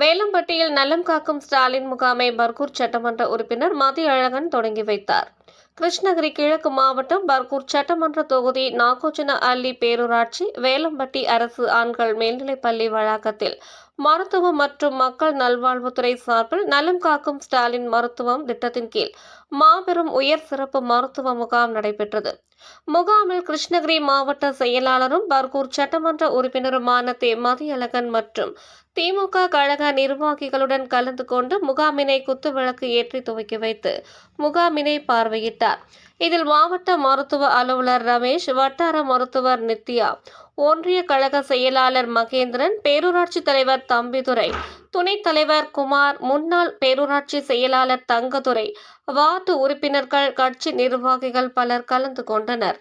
வேலம்பட்டியில் நலம் காக்கும் ஸ்டாலின் முகாமை பர்கூர் சட்டமன்ற உறுப்பினர் மதி அழகன் தொடங்கி வைத்தார். கிருஷ்ணகிரி கிழக்கு மாவட்டம் பர்கூர் சட்டமன்ற தொகுதி நாகோஜன அள்ளி பேரூராட்சி வேலம்பட்டி அரசு ஆண்கள் மேல்நிலைப்பள்ளி வளாகத்தில் மருத்துவம் மற்றும் மக்கள் நல்வாழ்வுத்துறை சார்பில் நலம் காக்கும் ஸ்டாலின் மருத்துவம் திட்டத்தின் கீழ் மாபெரும் உயர் சிறப்பு மருத்துவ முகாம் நடைபெற்றது. முகாமில் கிருஷ்ணகிரி மாவட்ட செயலாளரும் பர்கூர் சட்டமன்ற உறுப்பினருமான தே. மதியழகன் மற்றும் திமுக கழக நிர்வாகிகளுடன் கலந்து கொண்டு முகாமினை குத்துவிளக்கு ஏற்றி துவக்கி வைத்து முகாமினை பார்வையிட்டார். இதில் மாவட்ட மருத்துவ அலுவலர் ரமேஷ் வட்டார மருத்துவர் நித்யா ஒன்றிய கழக செயலாளர் மகேந்திரன் பேரூராட்சி தலைவர் தம்பிதுரை துணைத் தலைவர் குமார் முன்னாள் பேரூராட்சி செயலாளர் தங்கதுரை வார்டு உறுப்பினர்கள் கட்சி நிர்வாகிகள் பலர் கலந்து கொண்டனர்.